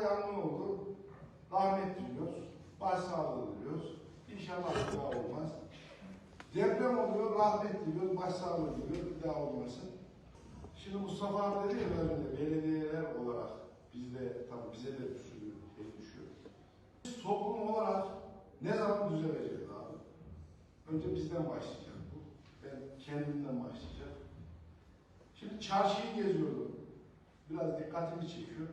burada yangın oldu. Rahmet diliyoruz. Başsağlığı diliyoruz. İnşallah bir daha olmaz. Deprem oluyor, rahmet diliyoruz, başsağlığı diliyoruz, bir daha olmasın. Şimdi Mustafa abi dedi ya önce, belediyeler olarak bizde, tabii bize de sürü şey düşüyor. Biz toplum olarak ne zaman düzeleceğiz abi? Önce bizden başlayacak bu. Ben kendimden başlayacak. Şimdi çarşıyı geziyordum. Biraz dikkatimi çekiyor.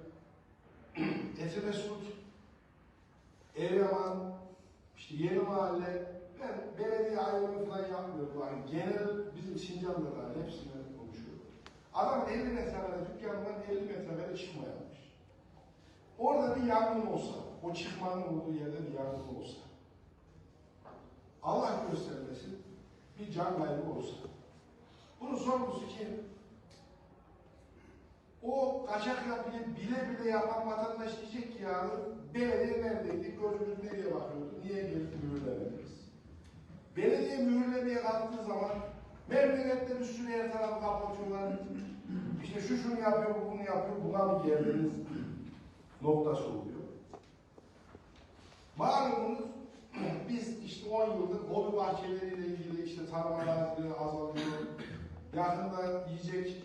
Etimesut, Eryaman, işte Yeni Mahalle, ben belediye ayrımı falan yapmıyorum. Yani genel bizim Sincan'da da hepsine konuşuyorum. Adam 50 metrekare dükkanından 50 metrekare çıkma yapmış. Orada bir yangın olsa, o çıkmanın olduğu yerde bir yangın olsa, Allah göstermesin bir can kaybı olsa. Bunun sorumlusu kim? O kaçak yapıyı bile bile yapan vatandaş diyecek ki ya belediye neredeydi, gözümüz nereye bakıyordu, niye gelip mühürlemediniz? Belediye mühürlemeye kalktığı zaman memlekette bir sürü her tarafı kapatıyorlar. İşte şu şunu yapıyor, bu bunu yapıyor, buna mı geldiniz noktası oluyor. Malumunuz biz işte 10 yıldır hobi bahçeleriyle ilgili işte tarım arazileri azalıyor. Yakında yiyecek,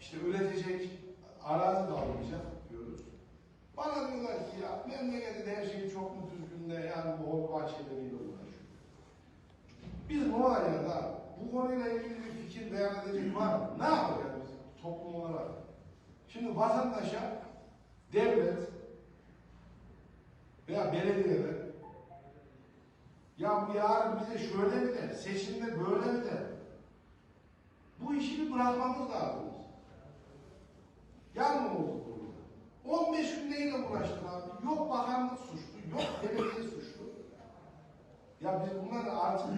işte üretecek arazi da alınacak diyoruz. Bana diyorlar ki ya memlekette her şey çok mu düzgünde yani bu hobi bahçeleriyle uğraşıyor. Biz bu olaylarda bu konuyla ilgili bir fikir beyan edecek var mı? Ne yapacağız biz toplum olarak? Şimdi vatandaşa devlet veya belediyeler ya bu yarın bize şöyle mi der, seçimde böyle mi der? Bu işi bir bırakmamız lazım. Yangın oldu burada. 15 gün neyle uğraştık abi? Yok bakanlık suçlu, yok belediye suçlu. Ya biz bunları artık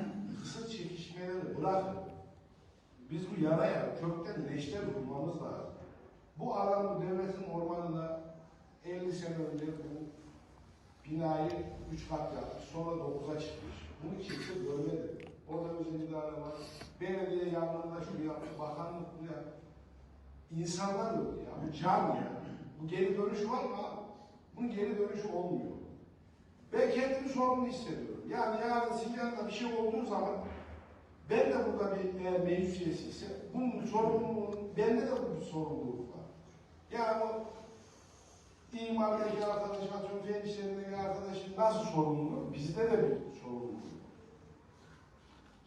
kısır çekişmeleri bırakın. Biz bu yaraya kökten neşter vurmamız lazım. Bu alan bu devletin ormanına 50 sene önce bu binayı 3 kat yapmış, sonra 9'a çıkmış. Bunu kimse görmedi. Orada özel idare var. Belediye yanlarında şunu yapmış, bakanlık bunu yapmış. İnsanlar yok ya, bu can ya. Bu geri dönüşü var mı abi? Bunun geri dönüşü olmuyor. Ben kendimi sorumlu hissediyorum. Yani yarın Sincan'da bir şey olduğu zaman ben de burada bir eğer meclis üyesiyse bunun sorumluluğu, bende de bu sorumluluk var. Yani o imardaki arkadaş, atıyorum fen işlerindeki nasıl sorumluluğu? Bizde de bir sorumluluk.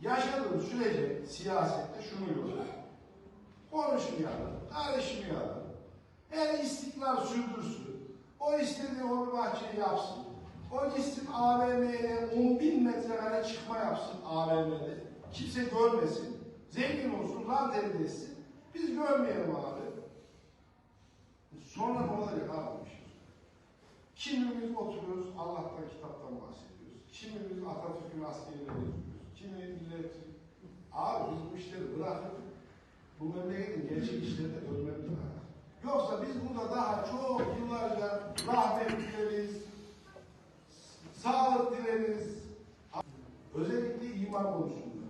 Yaşadığım sürece siyasette şunu görüyorum. Konuşmayalım, karışmayalım. Her istikrar sürdürsün. O istediği onu bahçeyi yapsın. O gitsin AVM'ye 10 bin metrekare çıkma yapsın AVM'de. Kimse görmesin. Zengin olsun, rant elde etsin. Biz görmeyelim abi. Sonra ne olacak abi? Kimimiz oturuyoruz, Allah'tan kitaptan bahsediyoruz. Kimimiz Atatürk'ün askeriyle geziyoruz. Kimi millet... Abi biz bu işleri bırakıp bu memleketin gerçek işlerine dönmemiz lazım. Burada daha çok yıllarca rahmet dileriz, sağlık dileriz. Özellikle imar konusunda.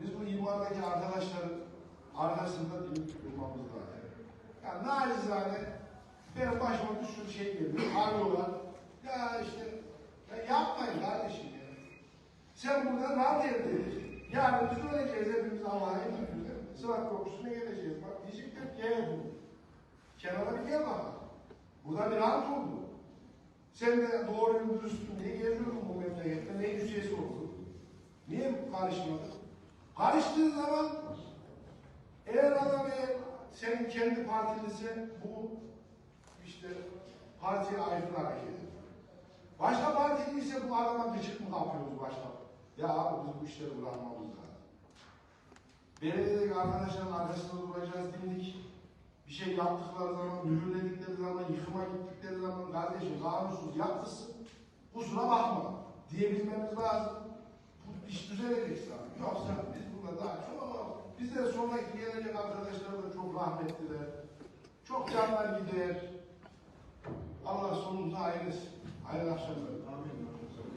Biz bu imardaki arkadaşların arkasında durmamız lazım. Yani narizane benim başıma bir sürü şey geliyor, arıyorlar. Ya işte, ya yapmayın kardeşim ya. Sen buradan rahat elde edeceksin. Yarın biz öleceğiz hepimiz Allah'a emanet Sırat kokusuna geleceğiz. Bak diyecekler. Kenara bir gel bakalım. Burada bir rahat oldu. Sen de doğru yol dürüstsün diye geziyorsun bu memlekette. Ne üyesi oldun? Niye karışmadın? Karıştığı zaman eğer adam eğer senin kendi partilisi bu işte partiye aykırı hareket ediyor. Başka partili ise bu adama gıcık mı kapıyoruz başta? Ya abi biz bu işleri bırakmamız lazım. Belediyedeki arkadaşların arkasında duracağız dedik. Bir şey yaptıkları zaman, mühürledikleri zaman, yıkıma gittikleri zaman kardeşim kanunsuz yaptırsın. Kusura bakma diyebilmemiz lazım. Bu iş düzelecek sana. Yoksa biz burada daha çok ama bizden sonraki gelecek arkadaşlar da çok rahmetliler. Çok canlar gider. Allah sonumuzu hayır etsin. Hayırlı akşamlar. Amin.